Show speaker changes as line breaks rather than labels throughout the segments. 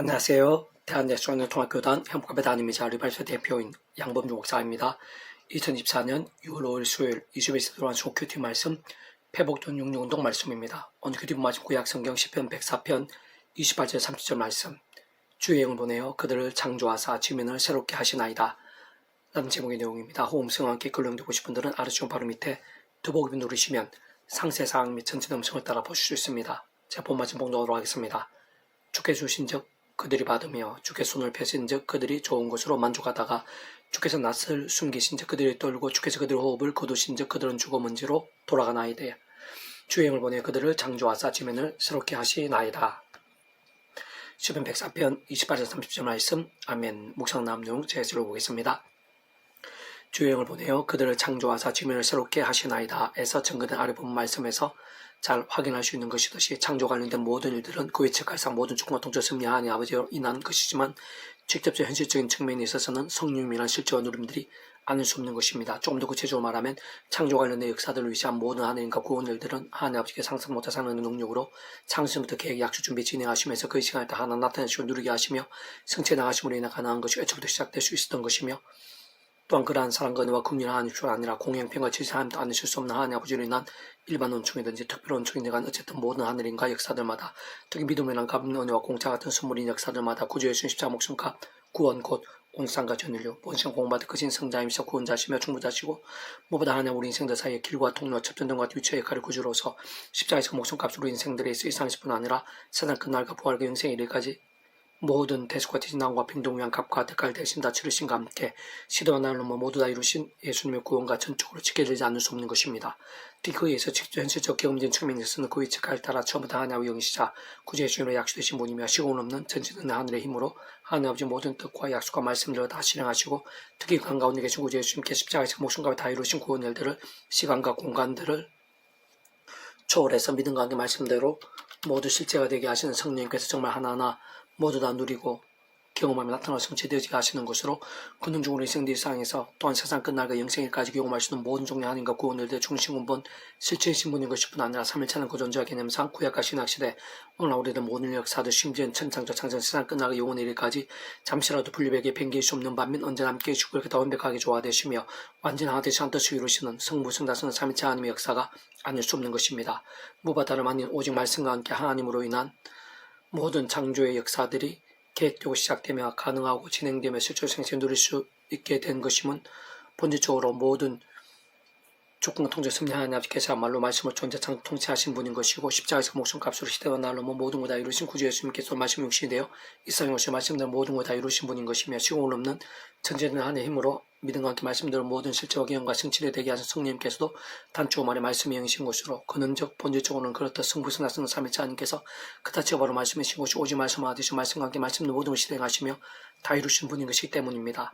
안녕하세요. 대한예수원통학교단 행복합의 담임이자 리발스 대표인 양범주 목사입니다. 2024년 6월 5일 수요일 20일에 들어간 소큐티 말씀 패복전 육육운동 말씀입니다. 오늘 큐티 말씀 구약성경 10편 104편 28절 30절 말씀 주의 영을 보내어 그들을 창조하사 지면을 새롭게 하시나이다. 라는 제목의 내용입니다. 호음성과 함께 글렁되고 싶은 분들은 아래쪽 바로 밑에 두보기 누르시면 상세사항 및 전체 음성을 따라 보실 수 있습니다. 제 본말씀 봉독하도록 하겠습니다. 주께 주신 즉 그들이 받으며 주께 손을 펴신 즉 그들이 좋은 것으로 만족하다가 주께서 낯을 숨기신 즉 그들이 떨고 주께서 그들의 호흡을 거두신 즉 그들은 죽어먼지로 돌아가나이다. 주의 영을 보내 그들을 창조하사 지면을 새롭게 하시나이다. 시편 104편 28절 30절 말씀 아멘 묵상 남용 제시로 보겠습니다. 주의 영을 보내어 그들을 창조하사 지면을 새롭게 하시나이다. 에서 증거된 아래 본 말씀에서 잘 확인할 수 있는 것이듯이 창조 관련된 모든 일들은 그 예측할상 모든 축구와 동조 승리하니 아버지로 인한 것이지만 직접적 현실적인 측면에 있어서는 성령이란 실제와 누림들이 아닐 수 없는 것입니다. 조금 더 구체적으로 말하면 창조 관련된 역사들을 위시한 모든 하나님과 구원 일들은 하나님 아버지께 상상 못할 상능의 능력으로 창세부터 계획 약속 준비 진행하시면서 그 시간에 다 하나 나타내시고 누리게 하시며 성체 나가심으로 인해 가능한 것이 애초부터 시작될 수 있었던 것이며 또한 그러한 사랑과 은혜와 하나님 줄 아니라 공행평과 질서하나님도 않으실 수 없는 하나님 아버지로 인한 일반 원충이든지 특별 원충이든 간 어쨌든 모든 하늘인과 역사들마다 특히 믿음이란 값는 은혜와 공짜 같은 선물인 역사들마다 구주의 신 십자 목숨값 구원 곧 온상과 전인류 본성 공부받을 크신 성자이면서 구원자시며 충부자시고 무엇보다 하나님 우리 인생들 사이의 길과 통로와 접전등과 위치의 역할을 구주로서 십자가에서 목숨값으로 인생들의 일상일 뿐 아니라 세상 끝날과 부활과 영생의 일까지 모든 대수과 대진왕과 빈동위한 값과 대가를 대신 다 치르신과 함께 시도와 날로 모두 다 이루신 예수님의 구원과 전적으로 지켜지지 않을 수 없는 것입니다. 특히 그에 의해서 직접 현실적 경험적인 측면에서는 그 위치까지 따라 처음부터 하나님의 영이시자 구제 예수님의 약속되신 분이며 시공을 없는 전지는 하늘의 힘으로 하나님 아버지 모든 뜻과 약속과 말씀들을 다 실행하시고 특히 그 가운데 계신 구제 예수님께 십자가에서 목숨과 다 이루신 구원 일들을 시간과 공간들을 초월해서 믿음과 함께 말씀대로 모두 실제가 되게 하시는 성령님께서 정말 하나하나 모두 다 누리고 경험하며 나타나 성취되지 하시는 것으로 근능중으로 인생들 상에서 또한 세상 끝날과 영생일까지 경험할 수 있는 모든 종류의 하나님과 구원을 대 중심 근본 실체의 신분인 것일 뿐 아니라 3일차는 그 존재와 개념상 구약과 신학시대 오늘 우리들 모든 역사들 심지어는 천창조 창조 세상 끝나가 영원의 일까지 잠시라도 분리백에 변기일 수 없는 반면 언제나 함께 해주고 이렇게 더 완벽하게 조화되시며 완전 하나 되시 않듯이 이루시는 성부 성다스는 3일차 하나님의 역사가 아닐 수 없는 것입니다. 무바 다름 아닌 오직 말씀과 함께 하나님으로 인한 모든 창조의 역사들이 계획되고 시작되며 가능하고 진행되며 실제로 생생 누릴 수 있게 된 것임은 본질적으로 모든 조건과 통제 승리하는 아버지께서야말로 말씀을 존재 창 통치하신 분인 것이고 십자가에서 목숨값으로 시대와 날로 뭐 모든 것다 이루신 구주 예수님께서 말씀 육신이 되어 이 세상에 오신 말씀대로 모든 것다 이루신 분인 것이며 시공을 없는 전제된 한의 힘으로 믿음과 함께 말씀대로 모든 실제와 기형과 성취를 되게 하신 성령님께서도 단추 말의 말씀이 영이신 것으로 근원적 본질적으로는 그렇다 승부승하승 삼일차 하나님께서 그다치가 바로 말씀이신 것이 오직 말씀하듯이 말씀과 함께 말씀도 모든 것을 실행하시며 다 이루신 분인 것이기 때문입니다.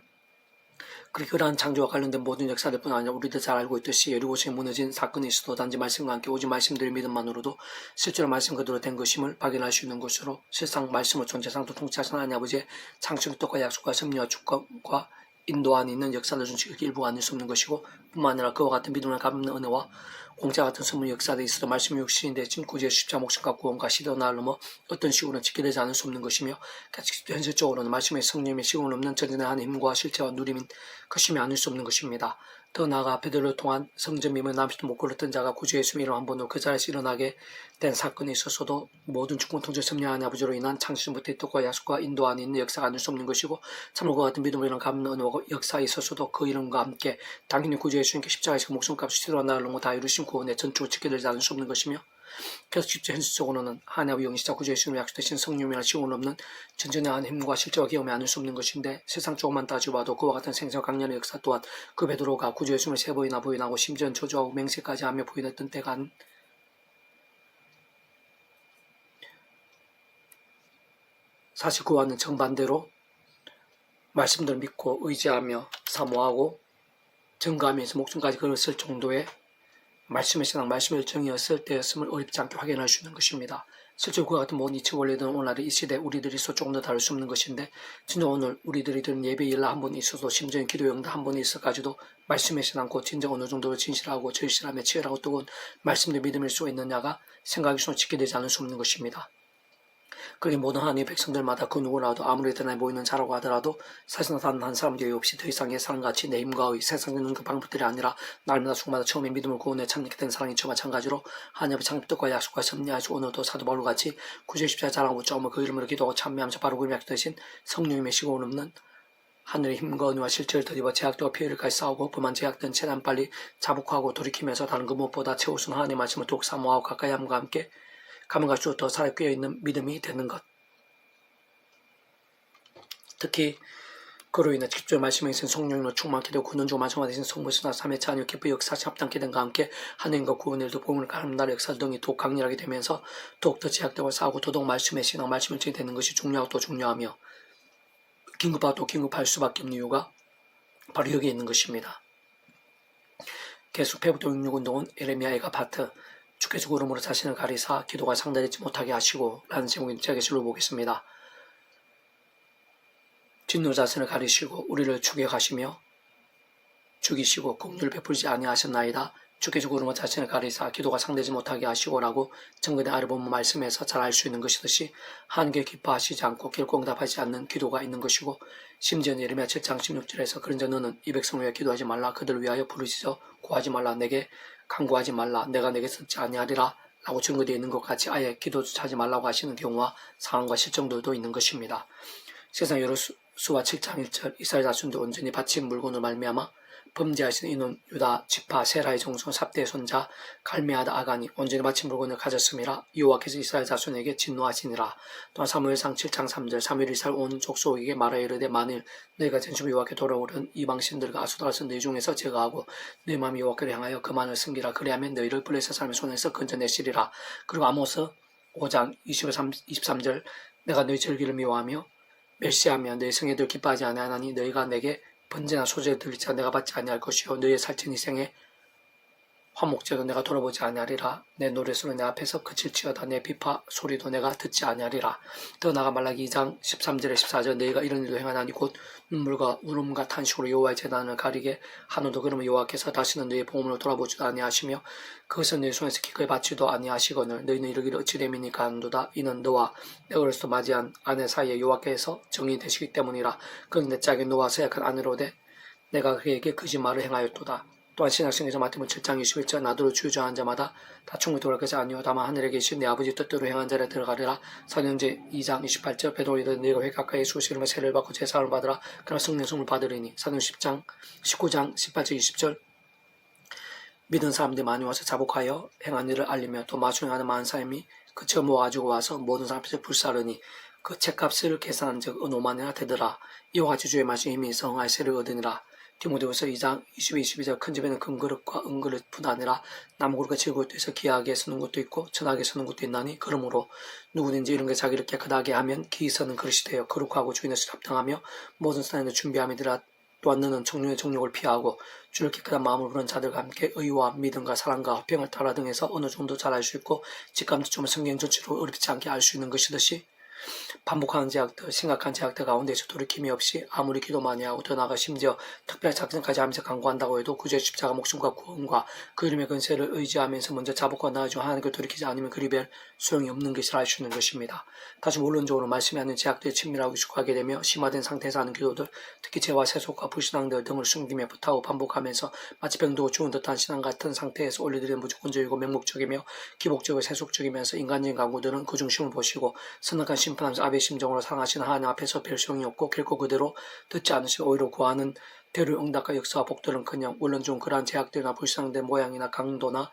그리고 그러한 창조와 관련된 모든 역사들 뿐 아니라 우리들 잘 알고 있듯이 여리고성이 무너진 사건이 있어도 단지 말씀과 함께 오직 말씀들의 믿음만으로도 실제로 말씀 그대로 된 것임을 발견할 수 있는 것으로 실상 말씀을 존재상도 통치하신 하나님 아버지의 창조의 뜻과 약속과 섭리와 주권과 인도 안에 있는 역사를 준칙 일부가 아닐 수 없는 것이고 뿐만 아니라 그와 같은 믿음을 갚는 은혜와 공짜 같은 선물 역사들이 있어도 말씀이 육신인데 지금 구제 십자 목숨과 구원과 시대와 나를 넘어 어떤 식으로는 지켜되지 않을 수 없는 것이며 현실적으로는 말씀의 성령의 시공을 없는 전진의 한 힘과 실체와 누림인 것임이 아닐 수 없는 것입니다. 더 나아가 베드로를 통한 성전임을 남지도 못 걸었던 자가 구주 예수 이름 한 번으로 그 자리에서 일어나게 된 사건이 있어서도 모든 주권 통제 섭리하는 아버지로 인한 창신부터의 뜻과 약속과 인도 안에 있는 역사가 아닐 수 없는 것이고 참으로 그 같은 믿음을 이런 감는 역사에 있어서도 그 이름과 함께 당연히 구주 예수님께 십자가에서 목숨값을 치러 나를 넘어 다 이루신 구원의 전축을 지켜들지 않을 수 없는 것이며 그래서 직접 현실적으로는 하나의 영시자 구주의 신으로 약속되신 성령이나 시공을 없는 전전의 한 힘과 실제와 기험이 아닐 수 없는 것인데 세상 조금만 따지봐도 그와 같은 생생 강렬의 역사 또한 그 베드로가 구주의 숨을 세 번이나 부인하고 심지어 저주하고 맹세까지 하며 부인했던 안 사실 그와는 정반대로 말씀들을 믿고 의지하며 사모하고 증거하면서 목숨까지 걸었을 정도의 말씀의 신앙, 말씀의 정이었을 때였음을 어렵지 않게 확인할 수 있는 것입니다. 실제로 그와 같은 모든 이치 원리는 오늘날의 이 시대 우리들이 서 조금 더 다를 수 없는 것인데 진짜 오늘 우리들이 드는 예배 일날 한번 있어도 심지어 기도 영도 한 번 있어가지고 말씀의 신앙 곧 진정 어느 정도로 진실하고 절실하며 치열하고 뜨거운 말씀의 믿음일 수 있느냐가 생각이 손 지켜되지 않을 수 없는 것입니다. 그러니 모든 하나님의 백성들마다 그 누구라도 아무리 대단해 보이는 자라고 하더라도 사실은 단한 사람도 여유 없이 더 이상의 사랑같이 내 힘과 의 세상에 있는 그 방법들이 아니라 날마다 죽마다 처음에 믿음을 구원에 참게 된 사랑이 저 마찬가지로 하나님의 창립과 약속과 섭리하시고 오늘도 사도 바울 같이 구제 십자 자랑하고 점을 그 이름으로 기도하고 참여하면서 바로 그 약되신 성령님의 시고 없는 하늘의 힘과 은혜와 실제를 더입어 제약과 피해를까지 싸우고 그만 제약된 재난 빨리 자복하고 돌이키면서 다른 그 무엇보다 최우선 하나님의 말씀을 독 사모하고 가까이 함과 함께 가면 갈수록 더 살아 꿰어 있는 믿음이 되는 것. 특히 그로 인해 직접 말씀에 있는 성령으로 충만케 되고 중 완성화 되신 성부스나 삼의 자녀 기쁘 역사시 합당케 된과 함께 하나님과 구원의 일도 보험을 가는 나라 역사 등이 더욱 강렬하게 되면서 더욱더 제약되고 싸우고 더더욱 말씀의 신앙 말씀을 지게 되는 것이 중요하고 또 중요하며 긴급하고 또 긴급할 수밖에 없는 이유가 바로 여기에 있는 것입니다. 계속 페북도 66운동은 에레미야의가 바트 주께서 구름으로 자신을 가리사 기도가 상달되지 못하게 하시고 라는 제목의 책에서 보겠습니다. 진노 자신을 가리시고 우리를 죽여가시며 죽이시고 공률 베풀지 아니하셨나이다. 주께서 구름으로 자신을 가리사 기도가 상되지 못하게 하시고라고 정근의 아래 보면 말씀에서 잘 알 수 있는 것이듯이 한계 기뻐하시지 않고 결코 응답하지 않는 기도가 있는 것이고 심지어 예레미야 7장 16절에서 그런자 너는 이 백성을 위하여 기도하지 말라 그들을 위하여 부르짖어 구하지 말라 내게 간구하지 말라 내가 내게 듣지 아니하리라 라고 증거되어 있는 것 같이 아예 기도조차 하지 말라고 하시는 경우와 상황과 실정들도 있는 것입니다. 세상 여러 수, 수와 7장 1절 이스라엘 자손도 온전히 바친 물건을 말미암아 범죄하신 이는 유다 지파 세라의 정손 삽대의 손자 갈메아다 아간이 온전히 바친 물건을 가졌음이라 여호와께서 이스라엘 자손에게 진노하시니라. 또한 사무엘상 7장 3절 사무엘 이스라엘 온 족속에게 말하 이르되 만일 너희가 전심 여호와께 돌아오른 이방신들과 아수다라서 너희 중에서 제거하고 너희 마음이 여호와께를 향하여 그만을 숨기라. 그리하면 너희를 블레셋 사람의 손에서 건져내시리라. 그리고 아모스 5장 23, 23절 내가 너희 절기를 미워하며 멸시하며 너희 성애들 기뻐하지 아니하나니 너희가 내게 번제나 소재를 들리자 내가 받지 아니할 것이요. 너희의 살찐 희생에 화목제도 내가 돌아보지 아니하리라. 내 노래소는 내 앞에서 그칠지어다. 내 비파 소리도 내가 듣지 아니하리라. 더 나가 말라기 2장 13절에 14절 너희가 이런 일도 행하나니 곧 눈물과 울음과 탄식으로 여호와의 재단을 가리게 하노도 그러면 여호와께서 다시는 너희의 보험으로 돌아보지도 아니하시며 그것은 너희 손에서 기꺼이 받지도 아니하시거늘 너희는 이르기를 어찌 됨이니까 한도다. 이는 너와 내 어려서 맞이한 아내 사이에 여호와께서 정이 되시기 때문이라. 그는 내 짝에 너와 서약한 아내로 돼 내가 그에게 거짓말을 행하였도다 또한 신학생에서 마태복음 7장 21절 나더러 주저한 자마다 다 충분히 돌아갈 것이 아니오. 다만 하늘에 계신 내 아버지 뜻대로 행한 자를 들어가리라. 사령제 2장 28절 베드로 이르되 네가 왜 가까이 수시름을 세를 받고 제사를 받으라. 그러나 성령 성을 받으리니. 사령 10장 19장 18절 20절. 믿은 사람들이 많이 와서 자복하여 행한 일을 알리며 또 마중하는 많은 사람이 그쳐 모아가지고 와서 모든 사람 앞에서 불사르니 그 책값을 계산한 적 어느 만이나 되더라. 이와 같이 주의 말씀 힘이 성할 세를 얻으니라 디모데후서 2장 20, 22절 큰 집에는 큰 그릇과 은 그릇뿐 아니라 나무 그릇과 질 그릇에서 기하게 쓰는 것도 있고 천하게 쓰는 것도 있나니 그러므로 누구든지 이런 게 자기를 깨끗하게 하면 기이 서는 그릇이 되어 거룩하고 주인의 수 합당하며 모든 사람을 준비함이더라. 또한 너는 정령의 정욕을 피하고 주를 깨끗한 마음으로 부른 자들과 함께 의와 믿음과 사랑과 화평을 따라 등해서 어느 정도 잘 알 수 있고 직감도 좀 성경 전체로 어렵지 않게 알 수 있는 것이듯이 반복하는 제약들, 심각한 제약들 가운데서 돌이킴이 없이 아무리 기도 많이 하고 더 나아가 심지어 특별 작전까지 하면서 강구한다고 해도 구제 십자가 목숨과 구원과 그 이름의 근세를 의지하면서 먼저 자복과 나아지고 하나님을 돌이키지 않으면 그리벨 소용이 없는 것을 알 수 있는 것입니다. 다시 원론적으로 말씀이 하는 제약들에 친밀하고 익숙하게 되며 심화된 상태에서 하는 기도들, 특히 죄와 세속과 불신앙들 등을 숨기며 부타고 반복하면서 마치 병도 죽은 듯한 신앙 같은 상태에서 올려드리는 무조건적이고 맹목적이며 기복적이고 세속적이면서 인간적인 강구들은 그 중심을 보시고 선악한 심 판하면서 아베 심정으로 사랑하시는 하나님 앞에서 별 소용이 없고 결코 그대로 듣지 않으시고 오히려 구하는 대로 응답과 역사와 복들은 그냥 물론 좀 그러한 제약들이나 불쌍된 모양이나 강도나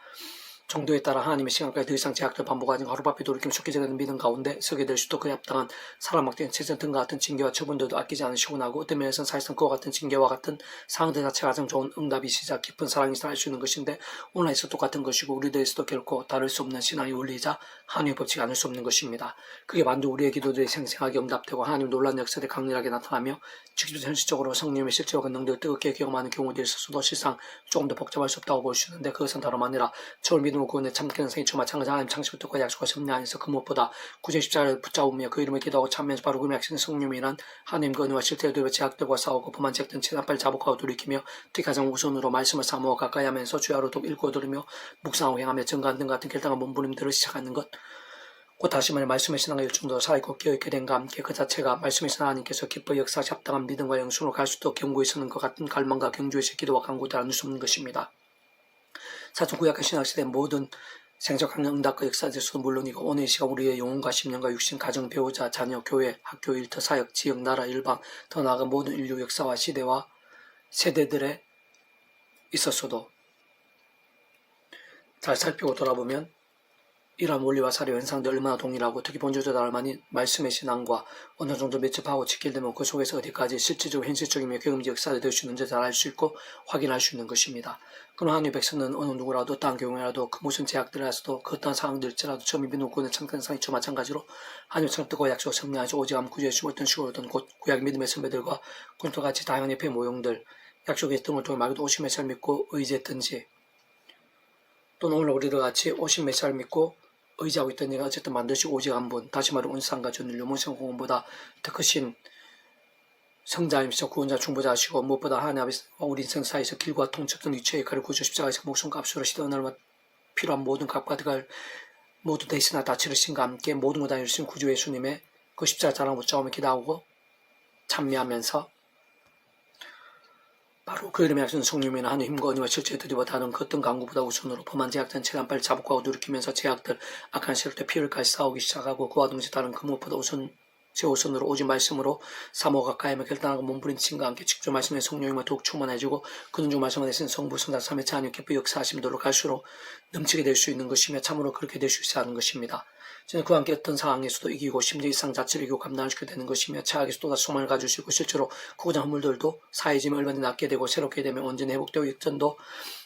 정도에 따라 하나님의 시간까지 더 이상 제약들 반복하지 하루바삐 돌이키면 죽게 되는 믿음 가운데 서게 될 수도 그에 합당한 사람 막된 체전 등과 같은 징계와 처분들도 아끼지 않으시고 나고 어떤 면에서는 사실상 그와 같은 징계와 같은 상황들 자체가 가장 좋은 응답이시자 깊은 사랑이시다 할수 있는 것인데 오늘에서 똑같은 것이고 우리들에서도 결코 다를 수 없는 신앙의 원리이자 하나님의 법칙이 아닐 수 없는 것입니다. 그게 만두 우리의 기도들이 생생하게 응답되고 하나님 놀란 역사들이 강렬하게 나타나며 직접 현실적으로 성령의 실제와 권능들을 뜨겁게 경험하는 경우들이 있어서도 실상 조금 더 복잡할 수 없다고 볼 수 있는데 그것은 다름 아니라 저를 믿음으로 구원에 참기는 생이초 마찬가지 하나님 창시부터 약속과 섭리 안에서 그 무엇보다 구제 십자를 붙잡으며 그 이름을 기도하고 참면서 바로 그 약신 성령이란 하나님 그 은혜와 실태를 두며 제약들과 싸우고 범한 제약든 재난빨 자복하고 돌이키며 특히 가장 우선으로 말씀을 사모하 가까이 하면서 주야로 독 읽고 들으며 묵상하고 행하며 정관 등 같은 결단과 몸부림들을 시작하는 것 곧 다시 말해 말씀의 신앙의 열정도 살아있고 깨어있게 된과 함께 그 자체가 말씀의 신앙 하나님께서 기뻐 역사 합당한 믿음과 영성으로 갈 수도 경고에 서는 것 같은 갈망과 경주에서 기도와 간구도 나눌 수 없는 것입니다. 사실 구약의 신학시대 모든 생적한 응답과 역사에서도 물론이고 오늘 이 시간 우리의 영혼과 심령과 육신, 가정, 배우자, 자녀, 교회, 학교, 일터, 사역, 지역, 나라, 일방, 더 나아가 모든 인류 역사와 시대와 세대들에 있었어도 잘 살피고 돌아보면 이러한 원리와 사례 현상들 얼마나 동일하고 특히 본주자들 얼마니 말씀의 신앙과 어느 정도 밀접하고 직결되면 그 속에서 어디까지 실질적으로 현실적이며 경험적 역사를 될수 있는지 잘 알 수 있고 확인할 수 있는 것입니다. 그럼 하나님의 백성은 어느 누구라도 어떠한 경우라도 그 무슨 제약들에서도 그 어떠한 상황들일지라도 저 믿는 누구는 창건상이 저 마찬가지로 하나님처럼 뜨거워 약속을 성리하지 오직 암 구제해 주고 어떤 식으로든 곧 구약 믿음의 선배들과 군토 같이 다양한 옆의 모형들 약속의 등을 통해 말도 오심의 살 믿고 의지했든지 또는 오늘 우리들 같이 오심의 살 믿고 의지하고 있던 일을 어쨌든 만드시고 오직 한 분, 다시 말해 온상과 전율, 요문성 공원보다 더 크신 성자이면서 구원자 중보자시고 무엇보다 하나님 아버지와 우리 인생 사이에서 길과 통첩던 위치의 역할을 구주 십자가에서 목숨 값으로 시대의 날과 필요한 모든 값과 들어갈 모두 대신하 다 치르신과 함께 모든 것다 이루신 구주 예수님의 그 십자가 자랑 붙잡으며 기도하고 찬미하면서 바로 그 이름에 하시는 성령이나 하는 힘과 실제 드리와 다른 그 어떤 강구보다 우선으로 범한 최대한 빨리 자복하고 누르키면서 제약들 악한 세력들 피를 까지 싸우기 시작하고 그와 동시에 다른 그 무엇보다 우선 제우선으로 오직 말씀으로 사모 가까이며 결단하고 몸부림친과 함께 직접 말씀의 성령님과 더욱 충만해지고 그는 중 말씀을 내신 성부 성자 삼의 자녀 기쁘 역사하심도록 갈수록 넘치게 될 수 있는 것이며 참으로 그렇게 될 수 있어야 하는 것입니다. 저는 그와 함께 어떤 상황에서도 이기고 심지어 이상 자체를 이기고 감당하게 되는 것이며 차악에서 또다시 소망을 가지시고 실제로 크고자 허물들도 사해짐이 얼마나 낫게 되고 새롭게 되면 언제나 회복되고 역전도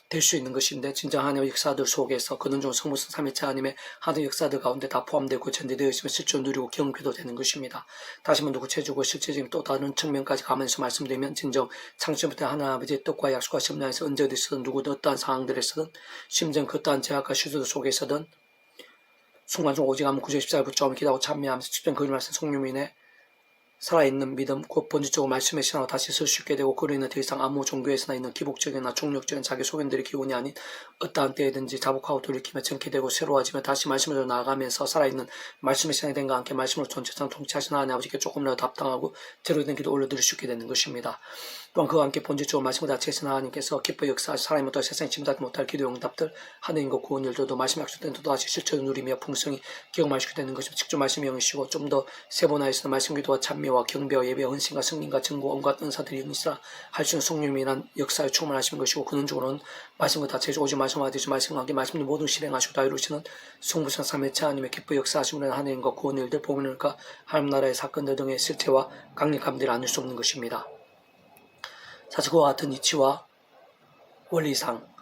될 수 있는 것인데 진짜 하나님의 역사들 속에서 그는 중 성무성 삼위체 하나님의 하나님의 역사들 가운데 다 포함되고 전제되어 있으면 실존 누리고 경험도 되는 것입니다. 다시 한번 구체적으로 실제적인 또 다른 측면까지 가면서 말씀드리면 진정 창조부터 하나님 아버지의 뜻과 약속과 심령에서 언제 어디서든 누구든 어떠한 상황들에서든 심지어 그 어떠한 제약과 시주들 속에서든 순간적으로 오직 한번 구제 십자를 붙잡으며 기도 하고 참여하면서 집행 그림 말씀 성령인의 살아있는 믿음, 곧 본질적으로 말씀의 신앙으로 다시 쓸 수 있게 되고 그로 인해 더 이상 아무 종교에서나 있는 기복적이나 종력적인 자기 소견들의 기운이 아닌 어떠한 때에든지 자복하고 돌이키며 정케되고 새로워지며 다시 말씀으로 나아가면서 살아있는 말씀의 신앙이 된과 함께 말씀으로 전체상 통치하신 하나님 아버지께 조금이라도 답당하고 제대로 된 기도 올려드릴 수 있게 되는 것입니다. 또한 그와 함께 본질적으로 말씀을 자체에서 하나님께서 기뻐 역사하시 사람이 또 세상에 침답 못할 기도 응답들 하나님과 구원 일들도 말씀 약속된 또다시 실체를 누리며 풍성히 있게 되는 것이며 직접 말씀이 영이시고 좀 더 세분화해서 말씀 기도와 찬미와 경배와 예배 헌신과 성린과 증거 온갖 은사들이 영이시라 할수 있는 성령이란 역사에 충만하신 것이고 그는 쪽으로는 말씀과 자체에서 오직 말씀하듯이 말씀과 함께 말씀을 모두 실행하시고 다 이루시는 성부상 삼회차 하나님의 기뻐 역사하시는 하나님과 구원 일들 보면을까 하나님 나라의 사건들 등의 실체와 강력함들을 나눌 수 없는 것입니다. 그와 같은 이치와 원리상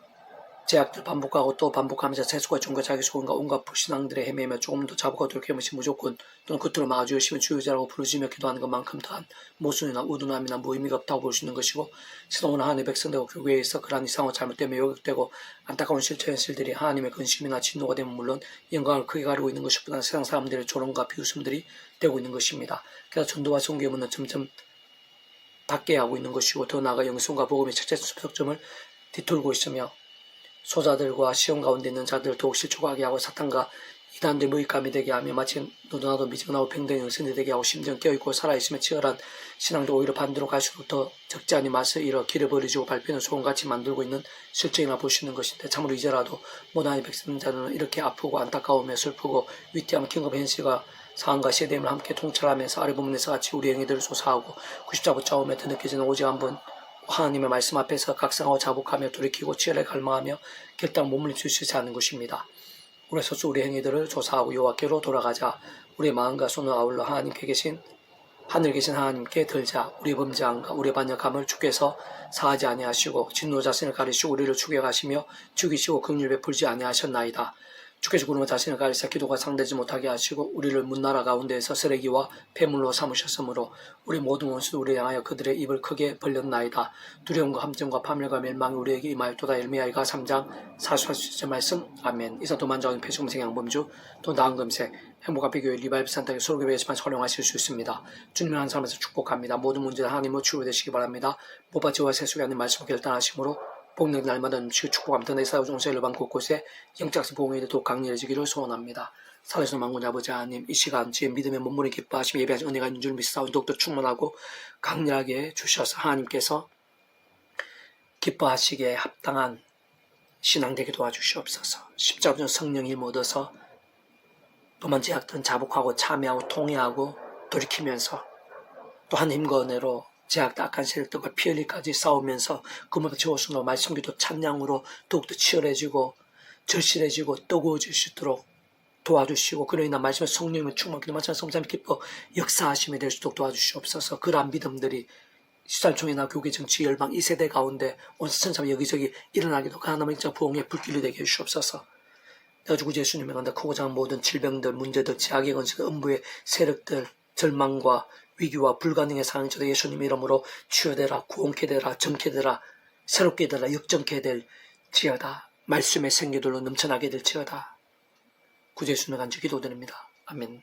제약들 반복하고 또 반복하면서 세수가 종과 자기 소원과 온갖 불신앙들의 헤매며 조금 더 자복하고 돌이켜면서 무조건 또는 그토록 막아주 열심히 주유자라고 부르시며 기도하는 것만큼 더한 모순이나 우둔함이나 무의미가 없다고 볼 수 있는 것이고 시동은 하나님의 백성되고 교회에서 그러한 이상과 잘못되며 요격되고 안타까운 실체 현실들이 하나님의 근심이나 진노가 되면 물론 영광을 크게 가리고 있는 것보다는 세상 사람들의 조롱과 비웃음들이 되고 있는 것입니다. 그래서 전도와 성교문은 점점 닫게 하고 있는 것이고 더 나아가 영성과 복음의 첫째 접속점을 뒤틀고 있으며 소자들과 시험 가운데 있는 자들 더욱 실족하게 하고 사탄과 이단들 무익감이 되게 하며 마치 너도 나도 미증나고 평등 영성이 되게 하고 심정 깨어있고 살아있으며 치열한 신앙도 오히려 반대로 갈수록 더 적지 않은 맛을 잃어 길을 버리지고 밟히는 소원같이 만들고 있는 실정이나 있는 것인데 참으로 이제라도 모든 백성자는 이렇게 아프고 안타까우며 슬프고 위태한 긴급 현실과 상황과 시대임을 함께 통찰하면서 아래 부분에서 같이 우리 행위들을 조사하고 90자 붙잡으며 더 느껴지는 오직 한번 하나님의 말씀 앞에서 각성하고 자복하며 돌이키고 치열에 갈망하며 결단 몸을 주시지 않는 것입니다. 우리 소수 우리 행위들을 조사하고 여호와께로 돌아가자 우리의 마음과 손을 아울러 하나님께 계신 하늘 계신 하나님께 들자 우리 범죄함과 우리 반역함을 주께서 사하지 아니하시고 진노 자신을 가리시고 우리를 죽여가시며 죽이시고 긍휼 베풀지 아니하셨나이다. 주께서 그러면 자신을 가리사 기도가 상되지 못하게 하시고 우리를 문나라 가운데에서 쓰레기와 폐물로 삼으셨으므로 우리 모든 원수도 우리 향하여 그들의 입을 크게 벌렸나이다. 두려움과 함정과 파멸과 멸망이 우리에게 임하였도다 일미야이가 3장 44절 말씀 아멘 이사 도만정은 폐수금생 양범주 또 나은 금색 행복한 비교의 리바이브 산타의 소로교회에서만 촬영하실 수 있습니다. 주님을 한 사람에서 축복합니다. 모든 문제는 하나님으로 치유되시기 바랍니다. 모바지와 세속이 하는 말씀을 결단하심으로 복능 날마다 넘치고 축복하며 내 사회 종사의 일반 곳곳에 영적인 보험이 더욱 강렬해지기를 소원합니다. 살아계신 망군 아버지 하나님 이 시간 주의 믿음의 몸부림 기뻐하시며 예배하신 은혜가 있는 줄 믿사온 더욱더 충만하고 강렬하게 주셔서 하나님께서 기뻐하시기에 합당한 신앙 되게 도와주시옵소서 십자군 성령이 얻어서 또만 제약든 자복하고 참여하고 통회하고 돌이키면서 또 하나님과 은혜로 제약 악한 세력들과 피 흘리까지 싸우면서 그보다 저수로 말씀기도 찬양으로 더욱더 치열해지고 절실해지고 뜨거워질 수 있도록 도와주시고 그로 인한 말씀의 성령의 충만기도 마찬가지 성삼 기뻐 역사하심이 될 수 있도록 도와주시옵소서. 그러한 믿음들이 시살총이나 교계 정치 열방 이 세대 가운데 온 천삼 여기저기 일어나기도 그 하나님의 자 부흥의 불길이 되게 해주시옵소서. 내가 주구 예수님의 간다. 크고 작은 모든 질병들 문제들 제약의 건설 음부의 세력들 절망과 위기와 불가능의 상황 저도 예수님 이름으로 치유되라 구원케 되라 정케 되라 새롭게 되라 역정케 될지어다. 말씀의 생기들로 넘쳐나게 될지어다. 구제수는 간주 기도드립니다. 아멘